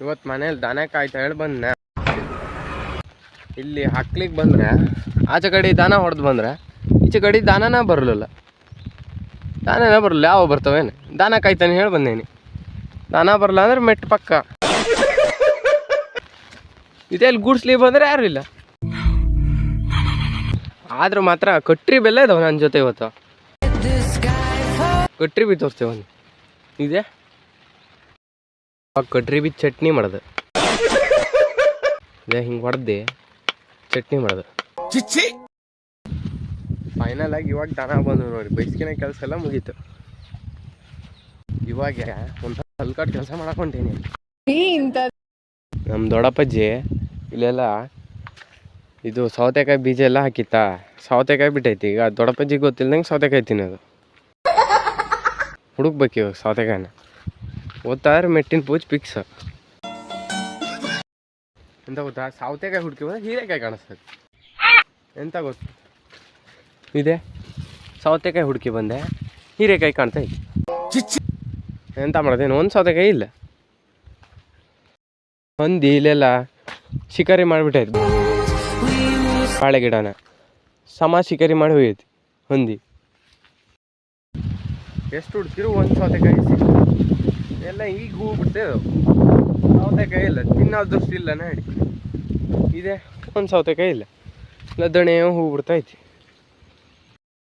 ಇವತ್ತು ಮನೇಲಿ ದನ ಕಾಯ್ತಾ ಹೇಳಿ ಬಂದೆ ಇಲ್ಲಿ ಹಾಕ್ಲಿಕ್ಕೆ ಬಂದ್ರೆ, ಆಚೆ ಕಡೆ ದಾನ ಹೊಡೆದು ಬಂದ್ರೆ, ಈಚೆ ಕಡೆ ದನನ ಬರಲಿಲ್ಲ. ದಾನನ ಬರಲಿಲ್ಲ ಯಾವ ಬರ್ತಾವೇನು ದಾನ ಕಾಯ್ತಾನೆ ಹೇಳಿ ಬಂದೇನಿ. ದಾನ ಬರಲ್ಲ ಅಂದ್ರೆ ಮೆಟ್ ಪಕ್ಕ. ಇದೆಲ್ಲಿ ಗುಡ್ಸ್ಲಿ ಬಂದ್ರೆ ಯಾರು ಇಲ್ಲ. ಆದ್ರೂ ಮಾತ್ರ ಕಟ್ರಿ ಬೆಲ್ಲ ಇದಾವೆ ನನ್ನ ಜೊತೆ ಇವತ್ತು. ಕಟ್ರಿ ಬಿ ತೋರಿಸ್ತೇವೆ ಇದೆ? ಅವಾಗ ಕಟ್ರಿ ಬಿ ಚಟ್ನಿ ಮಾಡೋದು. ಇದೇ ಹಿಂಗೆ ಹೊಡೆದು ಚಟ್ನಿ ಮಾಡೋದು. ಫೈನಲ್ ಆಗಿ ಇವಾಗ ದನ ಬಂದು ನೋಡಿ ಬೈಸ್ಕಿನ ಕೆಲಸ ಎಲ್ಲ ಮುಗೀತು. ಇವಾಗ ಒಂದು ಹಲ್ಕಾಟ್ ಕೆಲಸ ಮಾಡಕೊಂತೀನಿ ನಮ್ಮ ದೊಡ್ಡಪ್ಪಜ್ಜಿ ಇಲ್ಲೆಲ್ಲ ಇದು ಸೌತೆಕಾಯಿ ಬೀಜ ಎಲ್ಲ ಹಾಕಿತ್ತಾ ಸೌತೆಕಾಯಿ ಬಿಟ್ಟೈತಿ. ಈಗ ದೊಡ್ಡಪ್ಪಜ್ಜಿ ಗೊತ್ತಿಲ್ದಂಗೆ ಸೌತೆಕಾಯಿ ತಿನ್ನೋದು. ಹುಡುಕ್ಬೇಕು ಇವಾಗ ಸೌತೆಕಾಯಿನ. ಓದ್ತಾದ್ರೆ ಮೆಟ್ಟಿನ ಪೂಜ್ ಪಿಕ್ಸ್ ಎಂತ ಗೊತ್ತಾ? ಸೌತೆಕಾಯಿ ಹುಡುಕಿ ಬಂದ್ರೆ ಹೀರೆಕಾಯಿ ಕಾಣಿಸ್ತದೆ. ಎಂತ ಗೊತ್ತು? ಇದೆ. ಸೌತೆಕಾಯಿ ಹುಡುಕಿ ಬಂದೆ. ಹೀರೆಕಾಯಿ ಕಾಣ್ತಾ ಇತ್ತು ಎಂತ ಮಾಡೋದೇನು ಒಂದು ಸೌತೆಕಾಯಿ ಇಲ್ಲ. ಒಂದು ಇಲ್ಲೆಲ್ಲ ಶಿಕಾರಿ ಮಾಡಿಬಿಟ್ಟೈತಿ. ಬಾಳೆ ಗಿಡನ. ಸಮ ಶಿಕಾರಿ ಮಾಡಿ ಹೋಗೈತಿ ಹೊಂದಿ. ಎಷ್ಟು ಹುಡ್ತಿರು ಒಂದು ಸೌತೆಕಾಯಿ ಎಲ್ಲ ಈಗ ಹೂ ಬಿಡ್ತೇವೆ ಸೌತೆಕಾಯಿ ಇಲ್ಲ ತಿನ್ನೋದಷ್ಟು ಇಲ್ಲನೇ ನೋಡಿ ಇದೆ. ಒಂದು ಸೌತೆಕಾಯಿ ಇಲ್ಲ. ಹೂ ಹೂ ಬಿಡ್ತೈತಿ